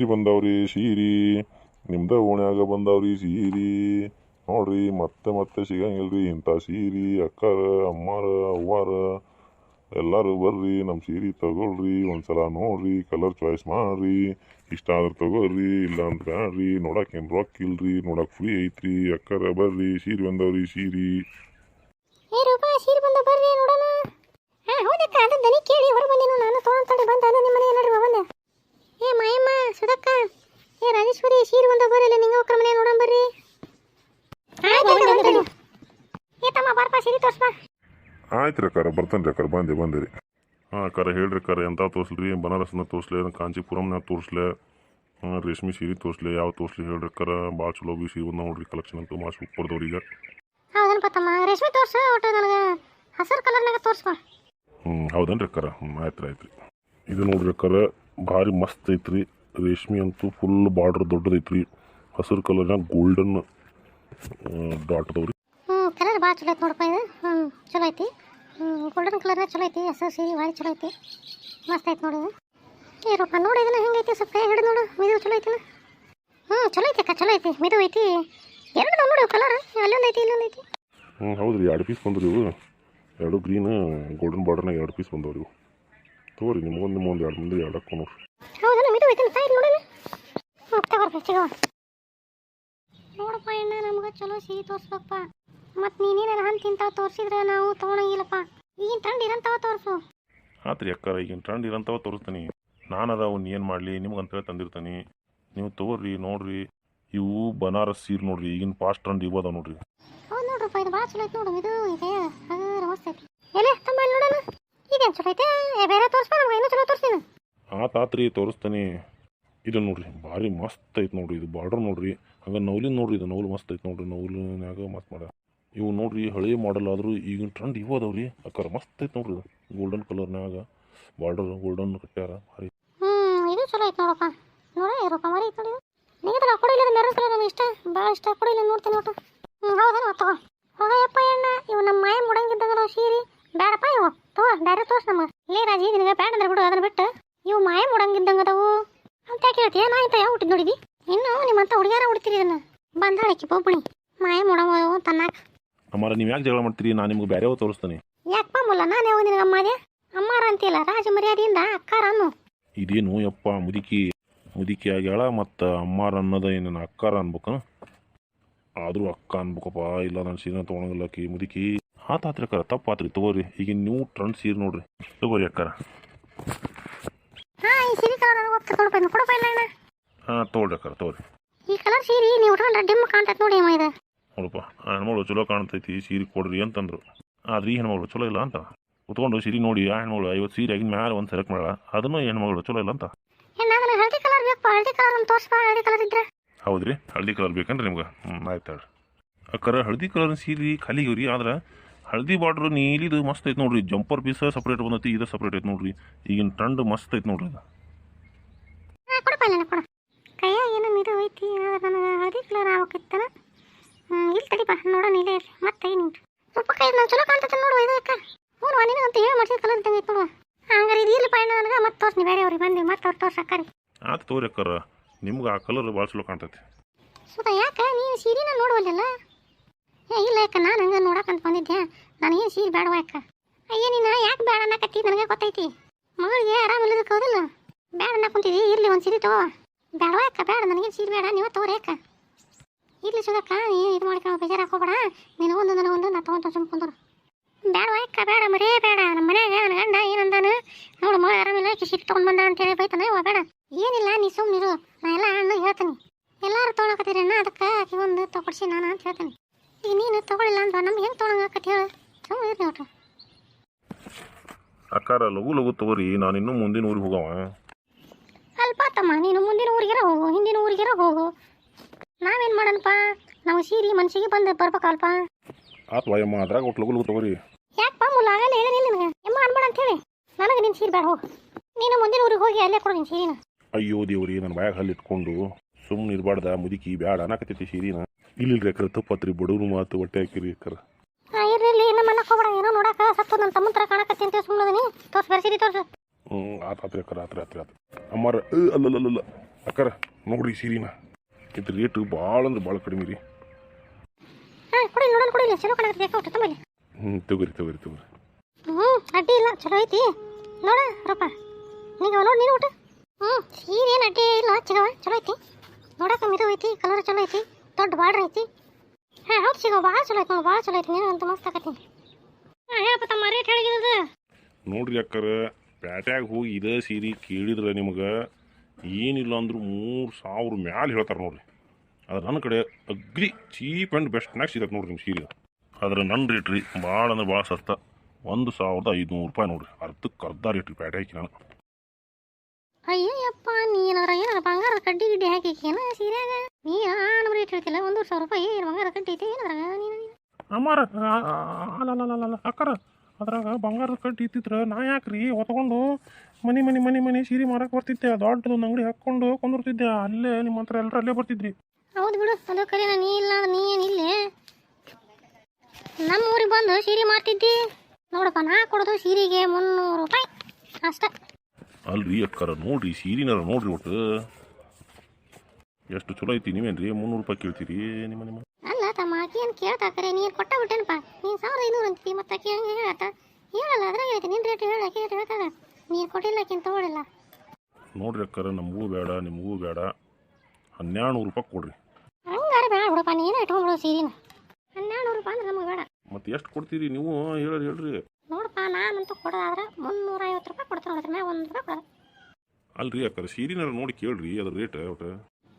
ಸೀರೆ ಬಂದವ್ರಿ ಸೀರಿ. ನಿಮ್ದ ಓಣ್ಯಾಗ ಬಂದವ್ರಿ ಸೀರಿ. ನೋಡ್ರಿ ಮತ್ತೆ ಮತ್ತೆ ಸಿಗಂಗಿಲ್ರಿ ಇಂಥ ಸೀರಿ. ಅಕ್ಕಾರ, ಅಮ್ಮಾರ, ಅವ್ವಾರ. ಎಲ್ಲರೂ ಬರ್ರಿ ನಮ್ಮ ಸೀರೆ ತಗೊಳ್ರಿ. ಒಂದ್ಸಲ ನೋಡ್ರಿ ಕಲರ್ ಚಾಯ್ಸ್ ಮಾಡ್ರಿ. ಇಷ್ಟ ಆದ್ರೆ ತಗೋರಿ ಇಲ್ಲ ಅಂತ ಬ್ಯಾಡ್ರಿ. ನೋಡಕ್ ಏನು ರೊಕ್ಕ ಇಲ್ರಿ, ನೋಡಕ್ ಫ್ರೀ ಐತ್ರಿ. ಅಕ್ಕಾರ, ಬರ್ರಿ, ಸೀರೆ ಬಂದವ್ರಿ, ಸೀರಿ. ಏ ಬಂದ ಬರ್ರಿ ನೋಡೋಣ. ಹಾ, ಹೌದಕ್ಕ ಅದು ದನಿ ಕೇಳಿ ಬಂದೇನು ನಾನು? ಬಂದ ನಿಮ್ಮ ನೋಡ್ರಿ ಬಂದೆ ಏ ಮಾಯಮ್ಮ ಸುಧಕ್ಕ ಏ ರಾಜೇಶ್ವರಿ ಸೀರೆ ಒಂದು ಬರ್ರಿ ಇಲ್ಲ ನಿಂಗ ಒಕ್ಕರ ಮನೆ ನೋಡಂ ಬರ್ರಿ. ಆಯ್ತು ಏ ತಮ್ಮ ಬಾರಪ್ಪ ಸೀರೆ ತೋರ್ಸ್ಪ ಆಯ್ತು ರೀ ಅಕ್ಕಾರ ಬರ್ತಾನೆ ರೀ ಅಕ್ಕಾರ ಬಂದೆ ಬಂದೆ ರೀ ಹಾಂ ಅಕ್ಕಾರ ಹೇಳ್ರಿ ಅಕ್ಕಾರ ಎಂತ ತೋರಿಸ್ಲಿ? ಬನಾರಸ್ನ ತೋರಿಸ್ಲಿ ಕಾಂಚೀಪುರಂನಾಗ ತೋರಿಸ್ಲೆ. ಹಾಂ ರೇಷ್ಮೆ ಸೀರೆ ತೋರಿಸ್ಲಿ ಯಾವ ತೋರಿಸ್ಲಿ ಹೇಳ್ರಿ ಅಕ್ಕಾರ? ಭಾಳ ಚಲೋ ಬಿ ಸೀರೆ ನೋಡ್ರಿ ಕಲೆಕ್ಷನ್ ಅಂತೂ ಭಾಳ ಸೂಪರ್ದವ್ರಿ ಈಗ. ಹೌದನಪ್ಪ ತಮ್ಮ ರೇಷ್ಮೆ ತೋರ್ಸ ಒಟ್ಟು ನನಗೆ ಹಸಿರು ಕಲರ್ನಾಗ ತೋರಿಸ್ಕೊ ಹ್ಞೂ ಹೌದನ್ರಿ ಅಕ್ಕಾರ? ಹ್ಞೂ ಆಯ್ತು ರೀ ಆಯ್ತು ರೀ ಇದು ನೋಡ್ರಿ ಅಕ್ಕಾರ ಭಾರಿ ಮಸ್ತ್ ಐತ್ರಿ. ರೇಷ್ಮೆ ಅಂತೂ ಫುಲ್ ಬಾರ್ಡ್ರ್ ದೊಡ್ಡದೈತ್ರಿ ಹಸಿರು ಕಲರ್ನಾಗ ಗೋಲ್ಡನ್ ಡಾಟ್ ಅದಾವ್ರಿ. ಹ್ಞೂ ಕಲರ್ ಭಾಳ ಚಲೋ ಐತಿ ನೋಡಪ್ಪ ಇದು. ಹ್ಞೂ ಚಲೋ ಐತಿ. ಗೋಲ್ಡನ್ ಕಲರ್ನ ಚಲೋ ಐತಿ. ಹಸಿರು ಸೀರೆ ಭಾಳ ಚಲೋ ಐತಿ. ಮಸ್ತ್ ಐತಿ ನೋಡಿ ಇದು. ಏ ರೂಪ ನೋಡಿ ಇದನ್ನ ಹೆಂಗೈತಿ ಸ್ವಲ್ಪ ಹಿಡಿದು ನೋಡು. ಮಿದು ಚಲೋ ಐತಿಲ್ಲ ಹ್ಞೂ ಚಲೋ ಐತಿ ಅಕ್ಕ ಚಲೋ ಐತಿ. ಮಿದು ಐತಿ. ಎರಡು ಅದಾವ ನೋಡಿ ಕಲರ್ ಅಲ್ಲೊಂದು ಐತಿ ಇಲ್ಲೊಂದು ಐತಿ. ಹ್ಞೂ ಹೌದು ರೀ ಎರಡು ಪೀಸ್ ಬಂದ್ರಿ ಇವು. ಎರಡು ಗ್ರೀನ್ ಗೋಲ್ಡನ್ ಬಾರ್ಡರ್ನಾಗ ಎರಡು ಪೀಸ್ ಬಂದವ್ರಿ ಇವು. ತಗೋರಿ ನಿಮ್ಗೊಂದು ನಿಮ್ಮೊಂದು ಎರಡು ಮುಂದೆ ಎರಡು ಹಾಕೊಂಡು ನೋಡ್ರಿ. ಹೌದಲ್ಲ ಮಿದು ಐತಿ ಸೈಡ್ ನೋಡೋಣ. ಹೋಗ್ತಾ ಬರ್ಬೇಕು ಸಿಗವ ನೋಡಪ್ಪ ಅಣ್ಣ ನಮ್ಗೆ ಚಲೋ ಸಿಹಿ ತೋರಿಸ್ಬೇಕಪ್ಪ ಮತ್ತು ನೀನೇನಾರ ಹಣ್ಣು ತಿಂತಾವ ತೋರಿಸಿದ್ರೆ ನಾವು ತೊಗೊಳಂಗಿಲ್ಲಪ್ಪ ಈಗಿನ ಟ್ರೆಂಡ್ ಇರಂತಾವ ತೋರಿಸು. ಆತ್ರಿ ಅಕ್ಕಾರ ಈಗಿನ ಟ್ರೆಂಡ್ ಇರಂತವ ತೋರಿಸ್ತೀನಿ. ನಾನು ಅದಾವ ಏನು ಮಾಡಲಿ ನಿಮ್ಗೆ ಅಂತೇಳಿ ತಂದಿರ್ತೀನಿ. ನೀವು ತಗೋರಿ ನೋಡ್ರಿ. ಇವು ಬನಾರಸ್ ಸೀರೆ ನೋಡ್ರಿ ಈಗಿನ ಫಾಸ್ಟ್ ಟ್ರೆಂಡ್ ಇವು ಅದಾವ ನೋಡ್ರಿ. ಹೌದು ನೋಡ್ರಪ್ಪ ಇದು ಭಾಳ ಚಲೋ ಐತಿ ನೋಡು ಇದು ಇದೆ. ಹಗರ ಮಸ್ತ್ ಐತಿ. ಎಲೆ ತಮ್ಮ ನೋಡೋಣ. ಇದೇನು ಚಲೋ ಐತೆ? ಏ ಬೇರೆ ತೋರಿಸ್ಬಾ ನಮ್ಗೆ ಇನ್ನೂ ಚಲೋ ತೋರಿಸ್ತೀನಿ ಆತ ತಾತ್ರಿ ತೋರಿಸ್ತಾನೆ, ಇದು ನೋಡ್ರಿ, ಭಾರಿ ಮಸ್ತ್ ಐತೆ ನೋಡ್ರಿ, ಇದು ಬಾರ್ಡರ್ ನೋಡ್ರಿ, ಹಂಗೆ ನೌಲಿನ ನೋಡ್ರಿ, ಇದು ನೌಲು ಮಸ್ತ್ ಐತೆ ನೋಡ್ರಿ ನೌಲಿನಾಗ ಮಸ್ತ್ ಮಾಡ. ಇವು ನೋಡ್ರಿ ಹಳೆ ಮಾಡೆಲ್ ಆದರೂ ಈಗಿನ ಟ್ರೆಂಡ್ ಇವು ರೀ ಅಕ್ಕಾರ ಮಸ್ತ್ ಐತೆ ನೋಡ್ರಿ ಇದು ಗೋಲ್ಡನ್ ಕಲರ್ನಾಗ ಬಾರ್ಡರ್ ಗೋಲ್ಡನ್ ಕಟ್ಟ್ಯಾರ, ಭಾರಿ. ಇದು ಚಲೋ ಐತೆ ನೋಡಪ್ಪ. ನೋಡ ರೂಪ ಮರಿ ಐತಿ ನೋಡಿ. ನಿಗದ್ರ ಇಲ್ಲ ಮೆರೂನ್ ಕಲರ್ ನಮ್ಗೆ ಇಷ್ಟ ಭಾಳ ಇಷ್ಟ ಇಲ್ಲ ನೋಡ್ತೀನಿ ಒಟ್ಟು. ಹ್ಞೂ ಹೌದೇನು ತಗೋ. ಹೋಗಯ್ಯಪ್ಪ ಅಣ್ಣ, ಇವು ನಮ್ಮ ಮಾಯ ಮುಡಂಗಿದ್ದಂಗಲ್ಲ ಸೀರೆ. ಬೇಡಪ್ಪ ಇವು, ತಗೋ ಬೇರೆ ತೋರ್ಸ್ ನಮಗೆ ಲೇ ರಾಜಿ, ನಿನಗೆ ಬೇಡ ಅಂದ್ರೆ ಬಿಡು, ಅದನ್ನ ಬಿಟ್ಟು. ಇವು ಮಾಯ ಮುಡಂಗಿದ್ದಂಗೆ ಅದಾವು ಅಂತ ಯಾಕೆ ಹೇಳ್ತೀಯ? ನಾ ಇಂತ ಯಾವ ಹುಟ್ಟಿದ್ ನೋಡಿದಿ? ಇನ್ನು ನಿಮ್ಮಂತ ಹುಡುಗಿಯಾರ ಹುಡ್ತೀರಿ ಇದನ್ನ. ಬಂದಾಳಕ್ಕೆ ಪೋಪಣಿ ಮಾಯ ಮುಡಂಗ ತನ್ನಾಕ. ಅಮ್ಮಾರ ನೀವು ಯಾಕೆ ಜಗಳ ಮಾಡ್ತೀರಿ? ನಾನು ನಿಮ್ಗೆ ಬೇರೆ ತೋರಿಸ್ತೇನೆ. ಯಾಕಪ್ಪ ಮುಲ್ಲ? ನಾನು ಯಾವ ನಿನಗೆ ಅಮ್ಮಾದೆ? ಅಮ್ಮಾರ ಅಂತಿಲ್ಲ ರಾಜ ಮರ್ಯಾದೆಯಿಂದ ಅಕ್ಕಾರ ಅನ್ನು. ಇದೇನು ಯಪ್ಪ ಮುದುಕಿ ಮುದುಕಿ ಆಗ್ಯಾಳ ಮತ್ತು ಅಮ್ಮಾರ ಅನ್ನೋದ ಏನು ಅಕ್ಕಾರ ಅನ್ಬೇಕನ? ಆದರೂ ಅಕ್ಕ ಅನ್ಬೇಕಪ್ಪ ಇಲ್ಲ ನಾನು ಸೀರೆ ತೊಗೊಳಂಗಿಲ್ಲ ಆಕಿ ಮುದುಕಿ. ಆತ ಆತ್ರಿ ಅಕ್ಕಾರ ತಪ್ಪಾತ್ರಿ ತಗೋರಿ. ಈಗ ನೀವು ಟ್ರೆಂಡ್ ಸೀರೆ ನೋಡ್ರಿ. ತಗೋರಿ ಅಕ್ಕಾರ. ಹಾ ಈ ಸೀರೆ ಕಲರ್ ನನಗೆ ಒಪ್ಪ ಕೊಡಪ್ಪ ಇನ್ನು ಕೊಡಪ್ಪ ಇಲ್ಲ ಅಣ್ಣ. ಹಾಂ ತಗೋರಿ ಈ ಕಲರ್ ಸೀರೆ ನೀವು ಉಟ್ಕೊಂಡ್ರೆ ಡಿಮ್ ಕಾಣ್ತೈತೆ ನೋಡಿ ಅಮ್ಮ ಇದು. ನೋಡಪ್ಪ ಹೆಣ್ಮಗಳು ಚಲೋ ಕಾಣ್ತೈತಿ ಸೀರೆ ಕೊಡ್ರಿ ಅಂತಂದ್ರು. ಆದ್ರೆ ಈ ಹೆಣ್ಮಗಳು ಚಲೋ ಇಲ್ಲ ಅಂತ. ಕುತ್ಕೊಂಡು ಸೀರೆ ನೋಡಿ ಆ ಹೆಣ್ಮಗಳು ಐವತ್ತು ಸೀರೆ ಆಗಿನ ಮ್ಯಾಲೆ ಒಂದು ಸೆಲೆಕ್ಟ್ ಮಾಡಲ್ಲ ಅದನ್ನು ಹೆಣ್ಮಗಳು ಚಲೋ ಇಲ್ಲ ಅಂತ. ಹೆಣ್ಣ ನನಗೆ ಹಳದಿ ಕಲರ್ ಬೇಕಪ್ಪ. ಹಳದಿ ಕಲರ್ ಒಂದು ಹಳದಿ ಕಲರ್ ಇದ್ರೆ. ಹೌದ್ರಿ ಹಳದಿ ಕಲರ್ ಬೇಕನ್ರಿ ನಿಮ್ಗೆ? ಹ್ಞೂ ಆಯ್ತು ಹೇಳ್ರಿ. ಅಕ್ಕಾರ ಹಳದಿ ಕಲರ್ ಸೀರೆ ಇವ್ರಿ ಆದ್ರೆ ಹಳದಿ ಬಾರ್ಡ್ರ್ ನೀಲಿದು ಮಸ್ತ್ ಐತೆ ನೋಡ್ರಿ. ಜಂಪರ್ ಪೀಸ್ ಸಪ್ರೇಟ್ ಬಂದೈತಿ ಇದು ಸಪ್ರೇಟ್ ಐತೆ ನೋಡ್ರಿ. ಈಗಿನ ಟ್ರೆಂಡ್ ಮಸ್ತ್ ಐತೆ ನೋಡ್ರಿ ಇದು. ಕೊಡಪ್ಪ ಇಲ್ಲ ಕೊಡ. ಕೈಯಾಗ ಏನೋ ಇದು ಐತಿ ನನಗೆ ಹಳದಿ ಕಲರ್ ಆಗ್ಬೇಕಿತ್ತನ ಹ್ಞೂ ಇಲ್ಲಿ ತಡಿಪ ನೋಡೋಣ ಇಲ್ಲೇ ಇರ್ಲಿ. ಮತ್ತೆ ಏನು ಸ್ವಲ್ಪ ಕೈ ನಾನು ಚಲೋ ಕಾಣ್ತೈತೆ ನೋಡು ಇದು ಅಕ್ಕ ಹ್ಞೂ ನಿನಗೆ ಅಂತ ಹೇಳಿ ಮಾಡ್ಸಿದ ಕಲರ್ ಇದ್ದಂಗೆ ಐತೆ ನೋಡು. ಹಂಗಾರೆ ಇದು ಇರ್ಲಿ ಪಯಣ ನನಗೆ ಮತ್ತೆ ತೋರ್ಸಿ ಬೇರೆ ಅವ್ರಿಗೆ ಬಂದು ಮತ್ತೆ ಅವ್ರು ತೋರ್ಸಕ್ಕಾರಿ ಆಯ್ತು ತೋರಿ ಅಕ್ಕಾರ ನಿಮ್ಗೆ ಆ ಕಲರ್ ಭಾಳ ಚಲೋ ಕಾಣ್ತೈತಿ. ಸುತ ಯಾಕೆ? ನೀನು ಸೀರೆನ ನೋಡುವಲ್ಲ ಏ, ಇಲ್ಲ ಯಾಕ, ನಾನು ಹಂಗೆ ನೋಡಕಂತ ಬಂದಿದ್ದೆ. ನನಗೇನು ಸೀರೆ ಬೇಡವ ಯಾಕ? ಅಯ್ಯ, ನೀನು ಯಾಕೆ ಬೇಡ ಅನ್ನಕತ್ತಿ? ನನಗೆ ಗೊತ್ತೈತಿ. ಮಗಳಿಗೆ ಆರಾಮಿಲ್ಲದಕ್ಕೆ ಹೌದಿಲ್ಲ ಬೇಡ ಅನ್ನ ಕುಂತಿದ್ದಿ ಇರ್ಲಿ, ಒಂದು ಸೀರೆ ತಗೋ. ಬೇಡವ ಯಾಕ? ಬೇಡ ನನಗೇನು ಸೀರೆ ಬೇಡ ನೀವು ತಗೋರಿ ಯಾಕ? ಇರಲಿ ಸುಧಕ್ಕ ನೀ ಇದು ಮಾಡ್ಕೊಂಡು ಬೇಜಾರು ಹಾಕೋಬೇಡ ನೀನು ಒಂದು ನನಗೊಂದು ನಾ ತೊಗೊಂತ ಸುಮ್ ಕುಂದ್ರು ಬೇಡವ ಯಾಕ? ಬೇಡ ಮರೇ ಬೇಡ ನಮ್ಮ ಮನ್ಯಾಗ ನನ್ನ ಗಂಡ ಏನಂದಾನು? ನೋಡು, ಮಗ ಆರಾಮಿಲ್ಲ ಆಕಿ ಸೀರೆ ತೊಗೊಂಡು ಬಂದ ಅಂತೇಳಿ ಬೈತಾನೆ. ಇವ ಬೇಡ. ಏನಿಲ್ಲ, ನೀ ಸುಮ್ಮನಿರು ನಾ ಎಲ್ಲ ಅಣ್ಣ ಹೇಳ್ತೀನಿ. ಎಲ್ಲರೂ ತೊಗೊಳಕತ್ತೀರಿ ಅಣ್ಣ, ಅದಕ್ಕೆ ಆಕೆ ಒಂದು ತೊಗೊಡ್ಸಿ ನಾನು ಅಂತ ಹೇಳ್ತೀನಿ. ಈಗ ನೀನು ತಗೊಳ್ಳಿಲ್ಲ ಅಂದ್ರೆ ನಮ್ಗೆ ಹೆಂಗೆ ತೊಗೊಳಂಗಾಕತಿ ಹೇಳು. ಸುಮ್ಮನೆ ಇರ್ರಿ ಒಟ್ಟು ಅಕ್ಕಾರ ಲಘು ಲಘು ತಗೋರಿ. ನಾನು ಇನ್ನೂ ಮುಂದಿನ ಊರಿಗೆ ಹೋಗವ. ಅಲ್ಪ ತಮ್ಮ ನೀನು ಮುಂದಿನ ಊರಿಗೆ ಹೋಗು ಹಿಂದಿನ ಊರಿಗೆರ ಹೋಗು. ನಾವೇನು ಮಾಡೋಣಪ್ಪ? ನಾವು ಸೀರೆ ಮನ್ಸಿಗೆ ಬಂದು ಬರ್ಬೇಕಲ್ಪ. ಅಪ್ಪ ವಾಯಮ್ಮ ಅದ್ರಾಗ ಒಟ್ಟು ಲಘು ಲಘು ತಗೋರಿ. ಯಾಕಪ್ಪ ಮುಲ್ಲ ಆಗಲ್ಲ ಹೇಳಿ ನಿನಗೆ? ಎಮ್ಮ ಅನ್ಬೇಡ ಅಂತ ಹೇಳಿ ನನಗೆ ನಿನ್ನ ಸೀರೆ ಬೇಡ ಹೋಗು. ನೀನು ಮುಂದಿನ ಊರಿಗೆ ಹೋಗಿ ಅಲ್ಲೇ ಕೊಡು ನಿನ್ನ ಸೀರೆನ. ಅಯ್ಯೋ ದೇವ್ರಿ ನನ್ನ ಬಾಯಾಗ ಹಲ್ಲಿ ಇಟ್ಕೊಂಡು. ಸುಮ್ಮನೆ ಇರಬಾರ್ದ ಮುದುಕಿ ಬ್ಯಾಡ ಅನ್ನಕತ್ತೈತಿ ಸೀರಿನ. ಇಲ್ಲಿಲ್ರಿ ಅಕ್ಕಾರ ತಪ್ಪತ್ರಿ ಬಡವ್ರು ಮಾತು ಹೊಟ್ಟೆ ಹಾಕಿರಿ ಅಕ್ಕಾರ. ಇರ್ಲಿ ನಮ್ಮ ಮನಕ್ಕೆ ಹೋಗ್ಬೇಡ ಏನೋ ನೋಡಕ ಸತ್ತು ನನ್ನ ತಮ್ಮನ ಥರ ಕಾಣಕತ್ತಿ ಅಂತ ಸುಮ್ಮನೆ ತೋರ್ಸು ಬೇರೆ ಸೀರೆ ತೋರ್ಸು. ಹ್ಞೂ ಆತು ಆತ್ರಿ ಅಕ್ಕರ ಆತ್ರಿ ಆತ್ರಿ ಆತು ಅಮ್ಮಾರ ಅ, ಅಲ್ಲಲ್ಲಲ್ಲ. ಅಕ್ಕರ ನೋಡ್ರಿ ಸೀರಿನ. ಇದು ರೇಟು ಭಾಳ ಅಂದ್ರೆ ಭಾಳ ಕಡಿಮೆ ರೀ. ಹಾಂ ಕೊಡಿ ನೋಡೋಣ ಕೊಡಿ ಚಲೋ ಕಾಣಕತ್ತೆ ಯಾಕೆ ಒಟ್ಟು ತಮ್ಮಲ್ಲಿ. ಹ್ಞೂ ತಗೋರಿ ತಗೋರಿ ತಗೋರಿ. ಹ್ಞೂ ಅಡ್ಡಿ ಇಲ್ಲ ಚಲೋ ಐತಿ. ನೋಡ ರೊಪ್ಪ ನಿಂಗೆ ನೋಡಿ ನೀನು ಊಟ. ಹ್ಞೂ ಸೀರೆ ಏನು ಅಡ್ಡಿ ಇಲ್ಲ ಚಗವ ಚಲೋ ಐತಿ. ನೋಡಕ್ಕೆ ಮಿದು ಐತಿ ಕಲರ್ ಚಲೋ ಐತಿ, ದೊಡ್ಡ ಬಾರ್ಡ್ರ್ ಐತಿ. ಹಾಂ, ಹೌದು ಸಿಗೋ ಭಾಳ ಚಲೋ ಐತಿ ನೋಡಿ ಭಾಳ ಚಲೋ ಐತಿ, ನೀನು ಅಂತ ಮಸ್ತ್ ಆಕತಿ ಹಾಂ ಹೇಳಪ್ಪ ರೇಟ್ ಹೇಳಿದ್ದು ನೋಡ್ರಿ ಅಕ್ಕರ, ಪ್ಯಾಟ್ಯಾಗ ಹೋಗಿ ಇದೇ ಸೀರೆ ಕೇಳಿದ್ರೆ ನಿಮ್ಗೆ ಏನಿಲ್ಲ ಅಂದ್ರೂ ಮೂರು ಸಾವಿರ ಮ್ಯಾಲೆ ಹೇಳ್ತಾರೆ ನೋಡ್ರಿ. ಅದು ನನ್ನ ಕಡೆ ಅಗ್ರಿ ಚೀಪ್ ಆ್ಯಂಡ್ ಬೆಸ್ಟ್ನಾಗ ಸಿಗತ್ತೆ ನೋಡ್ರಿ ನಿಮ್ಮ ಸೀರೆ. ಆದ್ರೆ ನನ್ನ ರೇಟ್ ರೀ, ಭಾಳ ಅಂದ್ರೆ ಭಾಳ ಸಸ್ತ. ಒಂದು ಸಾವಿರದ ಐದುನೂರು ರೂಪಾಯಿ ನೋಡ್ರಿ ಅರ್ಧಕ್ಕೆ ಅರ್ಧ ರೇಟ್ ರೀ ಪ್ಯಾಟೆ ಹಾಕಿ ನಾನು. ಅಯ್ಯಯ್ಯಪ್ಪ ನೀನಾರ ಏನಾರ ಬಂಗಾರ ಕಡ್ಡಿ ಗಿಡ್ಡಿ ಹಾಕಿ ಏನ ಸೀರೆಯಾಗ ನೀ ನಮ್ಮ ರೇಟ್ ಹೇಳ್ತಿಲ್ಲ ಒಂದು ಸಾವಿರ ರೂಪಾಯಿ ಏನು ಬಂಗಾರ ಕಡ್ಡಿ ಐತೆ ಏನಾರ ನೀನು ಅಮ್ಮಾರ ಅಲ್ಲ ಅಕ್ಕರ ಅದ್ರಾಗ ಬಂಗಾರದ ಕಟ್ಟಿ ಇತ್ತಿದ್ರ ನಾ ಯಾಕ್ರಿ ಹೊತ್ಕೊಂಡು ಮನಿ ಮನಿ ಮನಿ ಮನಿ ಸೀರೆ ಮಾರಕ್ಕೆ ಬರ್ತಿದ್ದೆ ದೊಡ್ಡದು ಅಂಗಡಿ ಹಾಕ್ಕೊಂಡು ಕೊಂದಿರ್ತಿದ್ದೆ ಅಲ್ಲೇ ನಿಮ್ಮ ಹತ್ರ ಎಲ್ಲರೂ ಅಲ್ಲೇ ಬರ್ತಿದ್ರಿ. ಹೌದು ಬಿಡು ಅದು ಕರೆ ನೀ ಇಲ್ಲ ನೀ ನೀ ಏನಿಲ್ಲೇ ನಮ್ಮ ಊರಿಗೆ ಬಂದು ಸೀರೆ ಮಾರ್ತಿದ್ದಿ? ನೋಡಪ್ಪ ನಾ ಕೊಡೋದು ಸೀರೆಗೆ ಮುನ್ನೂರು ರೂಪಾಯಿ ಅಷ್ಟೇ. ಅಲ್ರಿ ಅಕ್ಕರ ನೋಡ್ರಿ ಸೀರಿನಾರ ನೋಡ್ರಿ ಒಟ್ಟು. ಎಷ್ಟು ಚಲೋ ಐತಿ ನೀವೇನ್ರಿ? ಮುನ್ನೂರು ರೂಪಾಯಿ ಕೇಳ್ತೀರಿ ನಿಮ್ಮ ನಿಮ್ಮ ಅಲ್ಲ ತಮ್ಮ ಆಕಿ ಏನು ಕೇಳ್ತಾ ಕರೆ ನೀನು ಕೊಟ್ಟ ಬಿಟ್ಟೇನಪ್ಪ? ನೀನು ಸಾವಿರ ಐನೂರು ಅಂತೀವಿ ಮತ್ತೆ ಆಕಿ ಹಂಗೆ ಹೇಳತ್ತ? ಹೇಳಲ್ಲ ಅದ್ರಾಗ ಹೇಳ್ತಿ ನಿನ್ನ ರೇಟ್ ಹೇಳ ಆಕೆ ರೇಟ್ ಹೇಳ್ತಾಗ ನೀನು ಕೊಟ್ಟಿಲ್ಲ ಆಕಿನ ತಗೊಳಿಲ್ಲ. ನೋಡ್ರಿ ಅಕ್ಕರ ನಮಗೂ ಬೇಡ ನಿಮಗೂ ಬೇಡ. ಹನ್ನೆರಡು ನೂರು ರೂಪಾಯಿ ಕೊಡ್ರಿ. ಹಂಗಾರೆ ಬೇಡ ಬಿಡಪ್ಪ ನೀನು ಇಟ್ಕೊಂಡ್ಬಿಡು ಸೀರಿನ. ಹನ್ನೆರಡು ರೂಪಾಯಿ ಅಂದ್ರೆ ನಮಗೆ ಬೇಡ. ಮತ್ತೆ ಎಷ್ಟು ಕೊಡ್ತೀರಿ ನೀವು? ಹೇಳ್ರಿ ಹೇಳ್ರಿ. ನೋಡಪ್ಪ ನಾನಂತೂ ಕೊಡೋದಾದ್ರೆ ಮುನ್ನೂರ ಐವತ್ತು ರೂಪಾಯಿ ಕೊಡ್ತೀನಿ ನೋಡಿದ್ರೆ ಮ್ಯಾಗ ಒಂದು ರೂಪಾಯಿ ಕೊಡೋದು ಅಲ್ರಿ ಅಕ್ಕರ ಸೀರಿನಾರ ನೋಡಿ ಕೇಳ್ರಿ ಅದ್ರ ರೇಟ್ ಒಟ್ಟು.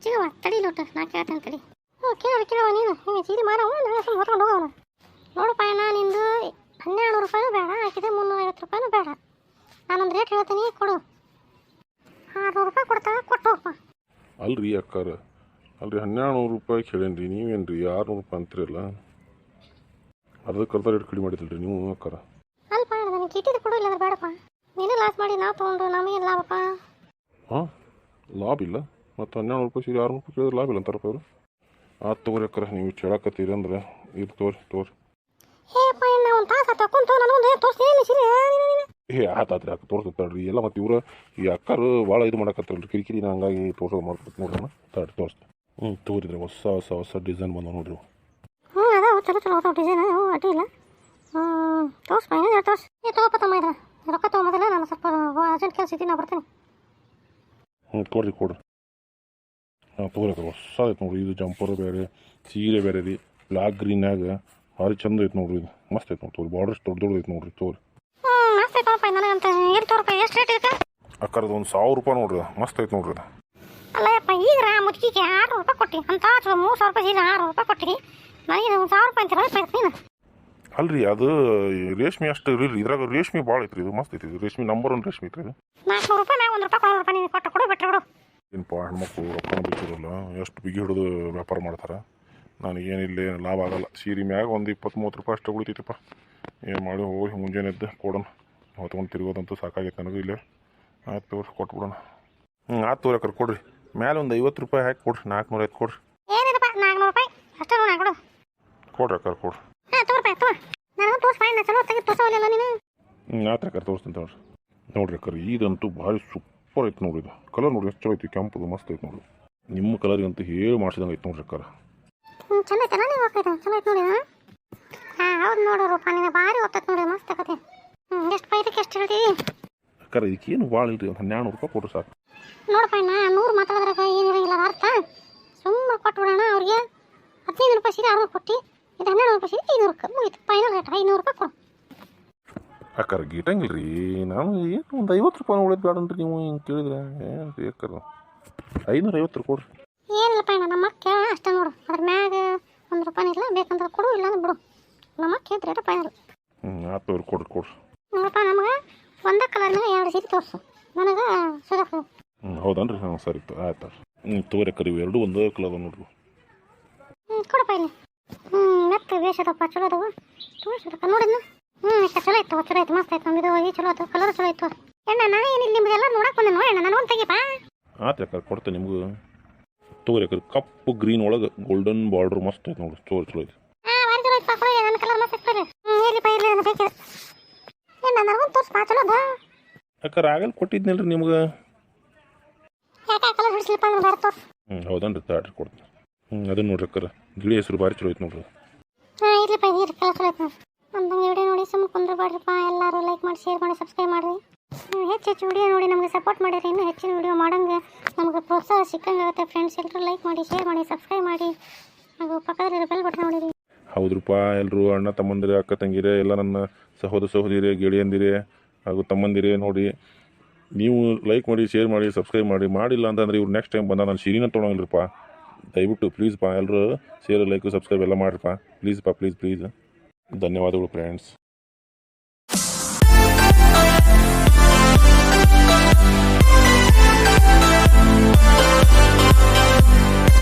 ಚಿಗವ ತಡಿ ಲೋಟ ನಾ ಕೇಳ್ತೇನೆ ತಡಿ. ಹ್ಞೂ ಕೇಳವ ಕೇಳವ ನೀನು. ಹಿಂಗೆ ಸೀರೆ ಮಾರವ ನಾಳೆ ಸುಮ್ಮನೆ ಹೊತ್ಕೊಂಡು ನೋಡಪ್ಪ ನಾ ನಿಂದು ಹನ್ನೆರಡು ನೂರು ರೂಪಾಯಿನೂ ಬೇಡ ಹಾಕಿದೆ ಮುನ್ನೂರ ಐವತ್ತು ರೂಪಾಯಿನೂ ಬೇಡ. ನಾನೊಂದು ರೇಟ್ ಹೇಳ್ತೀನಿ ಕೊಡು. ಆರುನೂರು ರೂಪಾಯಿ ಕೊಡ್ತಾ ಕೊಟ್ಟು ಹೋಗಪ್ಪ ಅಲ್ರಿ ಅಕ್ಕಾರ ಅಲ್ರಿ ಹನ್ನೆರಡು ನೂರು ರೂಪಾಯಿ ಕೇಳೇನ್ರಿ ನೀವೇನ್ರಿ ಆರುನೂರು ರೂಪಾಯಿ ಅಂತೀರಲ್ಲ? ಅರ್ಧಕ್ಕೆ ಅರ್ಧ ರೇಟ್ ಕಡಿಮೆ ಮಾಡಿದ್ರಿ ನೀವು ಅಕ್ಕಾರ ಅಲ್ಪ ನನಗೆ ಕಿಟ್ಟಿದ್ದು ಕೊಡು ಇಲ್ಲಾಂದ್ರೆ ಬೇಡಪ್ಪ. ನೀನು ಲಾಸ್ ಮಾಡಿ ನಾವು ತೊಗೊಂಡು ನಮಗೇನು ಲಾಭಪ್ಪ? ಹಾಂ ಲಾಭ ಇಲ್ಲ. ಮತ್ತು ಹನ್ನೆರಡು ರೂಪಾಯಿ ಸೀರೆ ಆರುನೂರು ರೂಪಾಯಿ ಕೇಳಿದ್ರೆ ಲಾಭ ಇಲ್ಲ ಅಂತಾರಪ್ಪ ಅವರು ಆತು ತೊಗೊಳಿ ಅಕ್ಕರ ನೀವು ಚಳಕತ್ತೀರಿ ಅಂದ್ರೆ ಇದು ತೋರಿ ತೋರಿ. ಏಪ್ಪ ನಾವು ಒಂದು ತಾಸು ತಕೊಂತು ನನಗೊಂದು ತೋರಿಸ್ತೀನಿ ಸೀರೆ ಏ ಆತಾತ್ರಿ ಅಕ್ಕ ತೋರಿಸ್ತಾಳ್ರಿ ಎಲ್ಲ ಮತ್ತು ಇವರು ಈ ಅಕ್ಕರು ಭಾಳ ಇದು ಮಾಡಕತ್ತಲ್ರಿ ಕಿರಿಕಿರಿ ನಾ ಹಂಗಾಗಿ ತೋರ್ಸೋದು ಮಾಡ್ಬೇಕು ನೋಡ್ರಿ ತಾಡ್ರಿ ತೋರಿಸ್ತೆ ಹ್ಞೂ ತೋರಿದ್ರೆ ಹೊಸ ಹೊಸ ಹೊಸ ಡಿಸೈನ್ ಬಂದವು ನೋಡ್ರಿ. ಹ್ಞೂ ಅದಾವ ಚಲೋ ಚಲೋ ಅದಾವ ಡಿಸೈನ್ ಹ್ಞೂ ಅಡ್ಡಿ ಇಲ್ಲ. ಹ್ಞೂ ತೋರ್ಸ್ಪ ಏನು ತೋರ್ಸ್. ಏ ತಗೋಪ್ಪ ತಮ್ಮ ಇದ್ರ ರೊಕ್ಕ ತೊಗೊಂಬದಲ್ಲ ನಾನು ಸ್ವಲ್ಪ ಅರ್ಜೆಂಟ್ ಕೆಲಸ ಇದ್ದೀನಿ ನಾ ಬರ್ತೀನಿ. ಹ್ಞೂ ಕೊಡ್ರಿ ಕೊಡ್ರಿ ಹಾಂ ತೊಗೊರಿ ಅದು ಹೊಸ ಐತೆ ನೋಡ್ರಿ ಇದು ಜಂಪರ್ ಬೇರೆ ಸೀರೆ ಬೇರೆ ರೀ ಬ್ಲಾಕ್ ಗ್ರೀನ್ಯಾಗ ಭಾರಿ ಚಂದ ಐತೆ ನೋಡ್ರಿ ಇದು. ಮಸ್ತ್ ಐತೆ ನೋಡಿ ತೋರಿ ಬಾರ್ಡರ್ಸ್ ದೊಡ್ಡ ದೊಡ್ಡ ಐತೆ ನೋಡ್ರಿ ತೊಗೊಳಿ ಮಸ್ತ್ ಐತಪ್ಪ ನನಗಂತ ಎಲ್ಲಿ ತೋರಪ್ಪ ಎಷ್ಟು ರೇಟ್ ಐತೆ? ಅಕ್ಕರದ್ದು ಒಂದು ಸಾವಿರ ರೂಪಾಯಿ ನೋಡ್ರಿ ಮಸ್ತ್ ಐತೆ ನೋಡ್ರಿ ಅದು ಅಲ್ಲಯ್ಯಪ್ಪ ಈಗ ಮುದುಕಿಗೆ ಆರು ರೂಪಾಯಿ ಕೊಟ್ಟಿ. ಅಂತ ಮೂರು ಸಾವಿರ ರೂಪಾಯಿ ಸೀರೆ ಆರು ರೂಪಾಯಿ ಕೊಟ್ಟಿ. ನನಗೆ ಒಂದು ಸಾವಿರ ರೂಪಾಯಿ ಅಂತ ನೀನು. ಅಲ್ರಿ ಅದು ರೇಷ್ಮೆ ಅಷ್ಟು ಇರಲಿ ಇದ್ರಾಗ ರೇಷ್ಮೆ ಭಾಳ ಐತ್ರಿ ಇದು ಮಸ್ತ್ ಐತಿ ಇದು ರೇಷ್ಮೆ ನಂಬರ್ ಒನ್ ರೇಷ್ಮೆ ಐತ್ರಿ ಇದು. ನಾಲ್ಕುನೂರು ರೂಪಾಯಿ ಮ್ಯಾಗ ಒಂದು ರೂಪಾಯಿ ಕೊಡೋ ರೂಪಾಯಿ ನೀನು ಕೊಟ್ಟು ಕೊಡು ಬಿಟ್ಟರೆ ಬಿಡು. ಏನಪ್ಪ ಹೆಣ್ಮಕ್ಳು ರೊಕ್ಕ ಬಿಟ್ಟಿರಲ್ಲ ಎಷ್ಟು ಬಿಗಿ ಹಿಡಿದು ವ್ಯಾಪಾರ ಮಾಡ್ತಾರೆ? ನನಗೇನಿಲ್ಲ ಲಾಭ ಆಗಲ್ಲ. ಸೀರೆ ಮ್ಯಾಗ ಒಂದು ಇಪ್ಪತ್ತು ಮೂವತ್ತು ರೂಪಾಯಿ ಅಷ್ಟು ಉಳಿತೈತಿಪ್ಪ. ಏನು ಮಾಡಿ ಹೋಗಿ ಮುಂಜಾನೆ ಎದ್ದು ಕೊಡೋಣ. ಹೊತ್ಕೊಂಡು ತಿರ್ಗೋದಂತೂ ಸಾಕಾಗೈತೆ ನನಗೂ ಇಲ್ಲೇ. ಆಯ್ತು ತೋರಿಸಿ ಕೊಟ್ಬಿಡೋಣ. ಹ್ಞೂ ಆಯ್ತು ತೋರಿ ಕರ್ ಕೊಡ್ರಿ. ಮ್ಯಾಲೆ ಒಂದು ಐವತ್ತು ರೂಪಾಯಿ ಹಾಕಿ ಕೊಡ್ರಿ ನಾಲ್ಕುನೂರ ಐದು ಕೊಡ್ರಿ. ಏನಿಲ್ಲಪ್ಪ ನಾಲ್ಕುನೂರು ರೂಪಾಯಿ ಅಷ್ಟೇ ಕೊಡು ಕೊಡ್ರಿ ಅಕ್ಕಾರ ಕೊಡ್ರಿ. ಹಾಂ ತೋರ್ ರೂಪಾಯಿ ತಗೋ. ನನಗೂ ತೋರ್ಸ್ಪ ನಾ ಚಲೋ ತೆಗೆದು ತೋರ್ಸೋಲ್ಲ ನೀನು. ಹ್ಞೂ ಆಯ್ತು ಅಕ್ಕಾರ ತೋರಿಸ್ತೀನಿ ತೋರಿ ನೋಡ್ರಿ ಅಕ್ಕಾರ ಇದಂತೂ ಭಾರಿ ಸೂಪರ್ ಐತೆ ನೋಡ್ರಿ ಇದು. ಕಲರ್ ನೋಡಿ ಎಷ್ಟು ಚಲೋ ಐತಿ ಕೆಂಪದು ಮಸ್ತ್ ಐತೆ ನೋಡ್ರಿ. ನಿಮ್ಮ ಕಲರಿಗಂತೂ ಹೇಳಿ ಮಾಡಿಸಿದಂಗೆ ಐತೆ ನೋಡ್ರಿ ಅಕ್ಕಾರ ಹ್ಞೂ ಚಲೋ ಐತೆ ನಾನು ಹೋಗ್ತೈತೆ ಚಲೋ ಐತೆ ನೋಡಿ ಹಾಂ ಹೌದು ನೋಡು ರೂಪ ನೀನು ಭಾರಿ ಹೋಗ್ತೈತೆ ನೋಡಿ ಮಸ್ತ್ ಆಗತ್ತೆ. ಹ್ಞೂ ಎಷ್ಟು ಪೈದಕ್ಕೆ ಎಷ್ಟು ಹೇಳ್ತೀವಿ ಅಕ್ಕಾರ ಇದಕ್ಕೇನು ಭಾಳ ಇಲ್ರಿ ಒಂದು ಹನ್ನೆರಡು ನೂರು ರೂಪಾಯಿ ಕೊಡ್ರಿ ಸಾಕು. ನೋಡಪ್ಪ ಅಣ್ಣ ನೂರು ಮಾತಾಡಿದ್ರಾಗ ಏನಿರಂಗಿಲ್ಲ ಅದ ಅರ್ಥ? ಸುಮ್ಮನೆ ಕೊಟ್ಬಿಡೋಣ ಅವ್ರಿಗೆ. ಹದಿನೈದು ರೂಪಾಯಿ ಸೀರೆ ಆರ್ನೂರು ಕೊಟ್ಟು. ಇದು ಹನ್ನೆರಡು ರೂಪಾಯಿ ಸೀರೆ ಐನೂರಕ್ಕೆ ಮುಗೀತು. ಫೈನಲ್ ರೇಟ್ ಐನೂರು ರೂಪಾಯಿ ಕೊಡು. ಅಕ್ಕಾರ ಗೀಟಂಗಿಲ್ಲ ರೀ ನಾನು ಏನು ಒಂದು ಐವತ್ತು ರೂಪಾಯಿ ಉಳಿದು ಬೇಡನ್ರಿ ನೀವು ಹಿಂಗೆ ಕೇಳಿದ್ರೆ. ಏನು ಅಕ್ಕಾರ ಐನೂರ ಐವತ್ತು ರೂಪಾಯಿ ಕೊಡ್ರಿ. ಏನಿಲ್ಲಪ್ಪ ಅಣ್ಣ ನಮ್ಮ ಅಕ್ಕ ಅಷ್ಟೇ ನೋಡು. ಅದ್ರ ಮ್ಯಾಗ ಒಂದು ರೂಪಾಯಿ ಇಲ್ಲ ಬೇಕಂದ್ರೆ ಕೊಡು ಇಲ್ಲ ಅಂದ್ರೆ ಬಿಡು. ನಮ್ಮ ಅಕ್ಕ ರೇಟ ಫೈನಲ್ ಹ್ಞೂ ಆತು ಅವ್ರು ಕೊಡ್ರಿ ಕೊಡ್ರಿ. ನೋಡಪ್ಪ ನಮಗೆ ಒಂದೇ ಕಲರ್ನಾಗ ಎರಡು ಸೀರೆ ತೋರಿಸು. ನನಗೆ ಸುಧಾಕ ಹ್ಞೂ ಹೌದನ್ರಿ ಹಾಂ ಸರಿ ಆಯ್ತು ಹ್ಞೂ ತೋರಿ ಕರಿವು ಎರಡು ಒಂದೇ ಕಲರ್ ನೋಡ್ರಿ. ಹ್ಞೂ ಕೊಡಪ್ಪ ಇಲ್ಲಿ. ಮೆತ್ತ ಅದಪ್ಪ ಚಲೋ ಅದಾವ ತೋರಿಸದಕ್ಕ ನೋಡಿದ್ನ ಹ್ಞೂ ಇಷ್ಟ ಚಲೋ ಇತ್ತು ಚಲೋ ಐತೆ ಮಸ್ತ್ ಐತೆ ನಮ್ದು ಈ ಚಲೋ ಆಯ್ತು ಕಲರ್ ಚಲೋ ಇತ್ತು ಅಣ್ಣ ನಾ ಏನಿಲ್ಲ ನಿಮ್ಗೆಲ್ಲ ನೋಡಕ್ಕೆ ಬಂದೆ ನೋಡಿ ಅಣ್ಣ ನನಗೊಂದು ತೆಗಿಪ್ಪ ಆತು ಅಕ್ಕ ಕೊಡ್ತೇನೆ ನಿಮಗೂ ತೋರಿ ಯಾಕಂದ್ರೆ ಕಪ್ಪು ಗ್ರೀನ್ ಒಳಗೆ ಗೋಲ್ಡನ್ ಬಾರ್ಡರ್ ಮಸ್ತ್ ಐತೆ ನೋಡಿ ಚಲೋ ಚಲೋ ಚಲೋ ಮಸ್ತ್ ಚಲೋ ಅದ ಅಕ್ಕಾರ ಆಗಲ್ಲ ಕೊಟ್ಟಿದ್ನಲ್ರಿ ನಿಮ್ಗೆ ಹ್ಞೂ ಹೌದನ್ರಿ ತಾಡ್ರಿ ಕೊಡ್ತೀನಿ ಹ್ಞೂ ಅದನ್ನ ನೋಡ್ರಿ ಅಕ್ಕರ ಗಿಳಿ ಹೆಸರು ಭಾರಿ ಚಲೋ ಐತೆ ನೋಡ್ರಿ ಹಾಂ, ಇರ್ಲಿಪ್ಪ ಇದು ನೋಡಿ ನಮ್ದಂಗೆ ವಿಡಿಯೋ ನೋಡಿ ಸುಮ್ಮ ಕುಂದ್ರಬೇಡ್ರಿಪ್ಪ. ಎಲ್ಲರೂ ಲೈಕ್ ಮಾಡಿ ಶೇರ್ ಮಾಡಿ ಸಬ್ಸ್ಕ್ರೈಬ್ ಮಾಡಿರಿ. ನೀವು ಹೆಚ್ಚು ಹೆಚ್ಚು ವಿಡಿಯೋ ನೋಡಿ ನಮಗೆ ಸಪೋರ್ಟ್ ಮಾಡಿರಿ ಇನ್ನೂ ಹೆಚ್ಚಿನ ವಿಡಿಯೋ ಮಾಡಂಗೆ ನಮಗೆ ಪ್ರೋತ್ಸಾಹ ಸಿಕ್ಕಂಗಾಗುತ್ತೆ. ಫ್ರೆಂಡ್ಸ್ ಎಲ್ಲರೂ ಲೈಕ್ ಮಾಡಿ ಶೇರ್ ಮಾಡಿ ಸಬ್ಸ್ಕ್ರೈಬ್ ಮಾಡಿ. ಹಾಗೂ ಪಕ್ಕದಲ್ಲಿರೋ ಬೆಲ್ ಬಟನ್ ನೋಡಿರಿ. ಹೌದ್ರಪ್ಪ ಎಲ್ಲರೂ ಅಣ್ಣ, ತಮ್ಮಂದಿರೇ, ಅಕ್ಕ, ತಂಗಿರೇ, ಎಲ್ಲ ನನ್ನ ಸಹೋದರ ಸಹೋದರಿ ಗೆಳೆಯಂದಿರೇ ಹಾಗೂ ತಮ್ಮಂದಿರೇ ನೋಡಿ. ನೀವು ಲೈಕ್ ಮಾಡಿ ಶೇರ್ ಮಾಡಿ ಸಬ್ಸ್ಕ್ರೈಬ್ ಮಾಡಿ. ಮಾಡಿಲ್ಲ ಅಂತಂದ್ರೆ ಇವ್ರು ನೆಕ್ಸ್ಟ್ ಟೈಮ್ ಬಂದ, ನಾನು ಸಿರಿನ ತೊಗೊಳಂಗಿಲ್ಲಪ್ಪ ದಯವಿಟ್ಟು ಪ್ಲೀಸ್ ಪಾ ಎಲ್ಲರೂ ಶೇರ್ ಲೈಕು ಸಬ್ಸ್ಕ್ರೈಬ್ ಎಲ್ಲ ಮಾಡ್ರಪ್ಪ ಪ್ಲೀಸ್ ಪಾ ಪ್ಲೀಸ್ ಪ್ಲೀಸ್ ಧನ್ಯವಾದಗಳು ಫ್ರೆಂಡ್ಸ್